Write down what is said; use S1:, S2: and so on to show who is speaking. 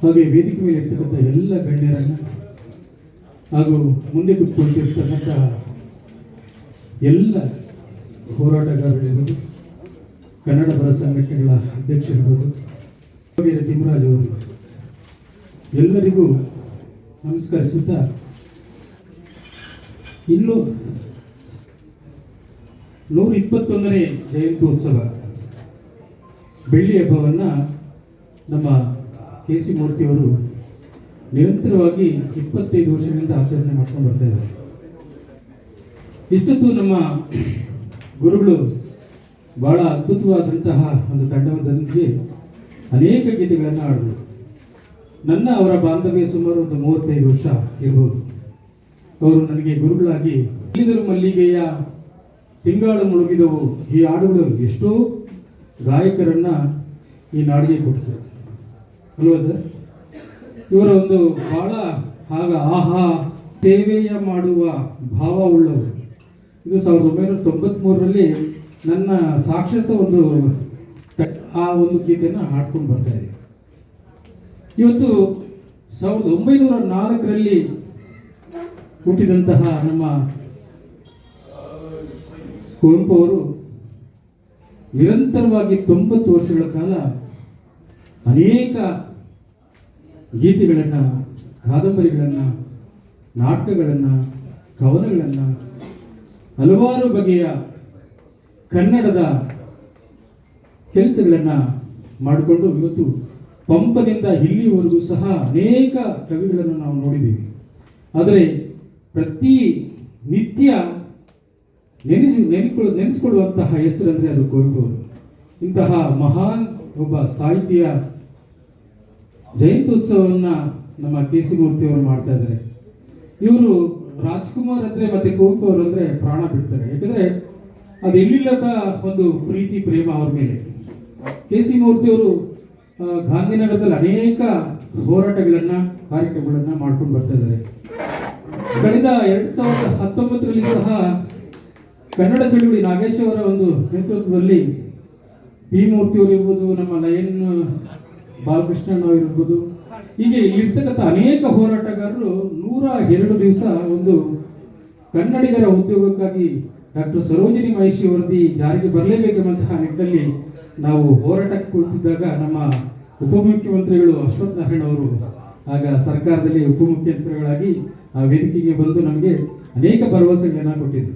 S1: ಹಾಗೆ ವೇದಿಕೆ ಮೇಲೆ ಇರ್ತಕ್ಕಂಥ ಎಲ್ಲ ಗಣ್ಯರನ್ನು ಹಾಗೂ ಮುಂದೆ ಕುತ್ಕೊಂಡಿರ್ತಕ್ಕಂಥ ಎಲ್ಲ ಹೋರಾಟಗಾರರಿರ್ಬೋದು, ಕನ್ನಡ ಪರ ಸಂಘಟನೆಗಳ ಅಧ್ಯಕ್ಷರಿರ್ಬೋದು ವೀರ ತಿಮ್ಮರಾಜ್ ಅವರು. ಎಲ್ಲರಿಗೂ ನಮಸ್ಕರಿಸುತ್ತಾ, ಇನ್ನು ನೂರ ಇಪ್ಪತ್ತೊಂದನೇ ಜಯಂತ್ಯೋತ್ಸವ, ಬೆಳ್ಳಿ ಹಬ್ಬವನ್ನು ನಮ್ಮ ಕೆ ಸಿ ಮೂರ್ತಿಯವರು ನಿರಂತರವಾಗಿ ಇಪ್ಪತ್ತೈದು ವರ್ಷಗಳಿಂದ ಆಚರಣೆ ಮಾಡ್ಕೊಂಡು ಬರ್ತಾ ಇದ್ದಾರೆ. ಇಷ್ಟೊತ್ತು ನಮ್ಮ ಗುರುಗಳು ಬಹಳ ಅದ್ಭುತವಾದಂತಹ ಒಂದು ತಂಡವೊಂದರೊಂದಿಗೆ ಅನೇಕ ಗೀತೆಗಳನ್ನು ಹಾಡಿದರು. ನನ್ನ ಅವರ ಬಾಂಧವ್ಯ ಸುಮಾರು ಒಂದು ಮೂವತ್ತೈದು ವರ್ಷ ಇರಬಹುದು ಅವರು ನನಗೆ ಗುರುಗಳಾಗಿ ಇಲ್ಲಿದರು ಮಲ್ಲಿಗೆಯ ತಿಂಗಳ ಮುಳುಗಿದವು. ಈ ಹಾಡುಗಳು ಎಷ್ಟೋ ಗಾಯಕರನ್ನು ಈ ನಾಡಿಗೆ ಕೊಟ್ಟರು ಅಲ್ವಾ ಸರ್? ಇವರ ಒಂದು ಬಹಳ ಆಗ ಆಹಾ, ಸೇವೆಯ ಮಾಡುವ ಭಾವ ಉಳ್ಳವರು. ಇದು ಸಾವಿರದ ಒಂಬೈನೂರ ತೊಂಬತ್ಮೂರರಲ್ಲಿ ನನ್ನ ಸಾಕ್ಷರತೆ ಒಂದು ಆ ಒಂದು ಗೀತೆಯನ್ನು ಹಾಡ್ಕೊಂಡು ಬರ್ತಾ ಇದೆ. ಇವತ್ತು ಸಾವಿರದ ಒಂಬೈನೂರ ನಾಲ್ಕರಲ್ಲಿ ಹುಟ್ಟಿದಂತಹ ನಮ್ಮ ಕುವೆಂಪು ಅವರು ನಿರಂತರವಾಗಿ ತೊಂಬತ್ತು ವರ್ಷಗಳ ಕಾಲ ಅನೇಕ ಗೀತೆಗಳನ್ನು, ಕಾದಂಬರಿಗಳನ್ನು, ನಾಟಕಗಳನ್ನು, ಕವನಗಳನ್ನು, ಹಲವಾರು ಬಗೆಯ ಕನ್ನಡದ ಕೆಲಸಗಳನ್ನು ಮಾಡಿಕೊಂಡು ಇವತ್ತು ಪಂಪದಿಂದ ಇಲ್ಲಿವರೆಗೂ ಸಹ ಅನೇಕ ಕವಿಗಳನ್ನು ನಾವು ನೋಡಿದ್ದೀವಿ. ಆದರೆ ಪ್ರತಿ ನಿತ್ಯ ನೆನೆಸಿ ನೆನೆಕೊಳ್ಳ ನೆನೆಸ್ಕೊಳ್ಳುವಂತಹ ಹೆಸರಂದರೆ ಅದು ಕುವೆಂಪು ಇಂತಹ ಮಹಾನ್ ಒಬ್ಬ ಸಾಹಿತಿಯ ಜಯಂತ್ಯೋತ್ಸವವನ್ನು ನಮ್ಮ ಕೆ ಸಿ ಮೂರ್ತಿ ಅವರು ಮಾಡ್ತಾ ಇದ್ದಾರೆ. ಇವರು ರಾಜ್ಕುಮಾರ್ ಅಂದ್ರೆ ಮತ್ತೆ ಕುವೆಂಪು ಅವರು ಅಂದ್ರೆ ಪ್ರಾಣ ಬಿಡ್ತಾರೆ. ಯಾಕಂದ್ರೆ ಅದು ಎಲ್ಲಿಲ್ಲದ ಒಂದು ಪ್ರೀತಿ ಪ್ರೇಮ ಅವ್ರ ಮೇಲೆ. ಕೆ ಸಿ ಮೂರ್ತಿ ಅವರು ಆ, ಗಾಂಧಿನಗರದಲ್ಲಿ ಅನೇಕ ಹೋರಾಟಗಳನ್ನ ಕಾರ್ಯಕ್ರಮಗಳನ್ನ ಮಾಡ್ಕೊಂಡು ಬರ್ತಾ ಇದ್ದಾರೆ. ಕಳೆದ ಎರಡು ಸಾವಿರದ ಹತ್ತೊಂಬತ್ತರಲ್ಲಿ ಸಹ ಕನ್ನಡ ಚಳುವಳಿ ನಾಗೇಶ್ ಅವರ ಒಂದು ನೇತೃತ್ವದಲ್ಲಿ ಪಿ ಮೂರ್ತಿಯವರು ಇರ್ಬೋದು ನಮ್ಮ ಲಯನ್ ಬಾಲಕೃಷ್ಣನ್ ಅವರು ಇರ್ಬೋದು ಹೀಗೆ ಇಲ್ಲಿರ್ತಕ್ಕಂಥ ಅನೇಕ ಹೋರಾಟಗಾರರು ನೂರ ಎರಡು ದಿವಸ ಒಂದು ಕನ್ನಡಿಗರ ಉದ್ಯೋಗಕ್ಕಾಗಿ ಡಾಕ್ಟರ್ ಸರೋಜಿನಿ ಮಹೇಶಿ ವರದಿ ಜಾರಿಗೆ ಬರಲೇಬೇಕೆಂಬಂತಹ ನಿಟ್ಟಿನಲ್ಲಿ ನಾವು ಹೋರಾಟಕ್ಕೆ ಕುಳಿತಿದ್ದಾಗ ನಮ್ಮ ಉಪಮುಖ್ಯಮಂತ್ರಿಗಳು ಅಶ್ವಥ್ ನಾರಾಯಣ ಅವರು ಆಗ ಸರ್ಕಾರದಲ್ಲಿ ಉಪಮುಖ್ಯಮಂತ್ರಿಗಳಾಗಿ ಆ ವೇದಿಕೆಗೆ ಬಂದು ನಮಗೆ ಅನೇಕ ಭರವಸೆಗಳನ್ನ ಕೊಟ್ಟಿದ್ರು.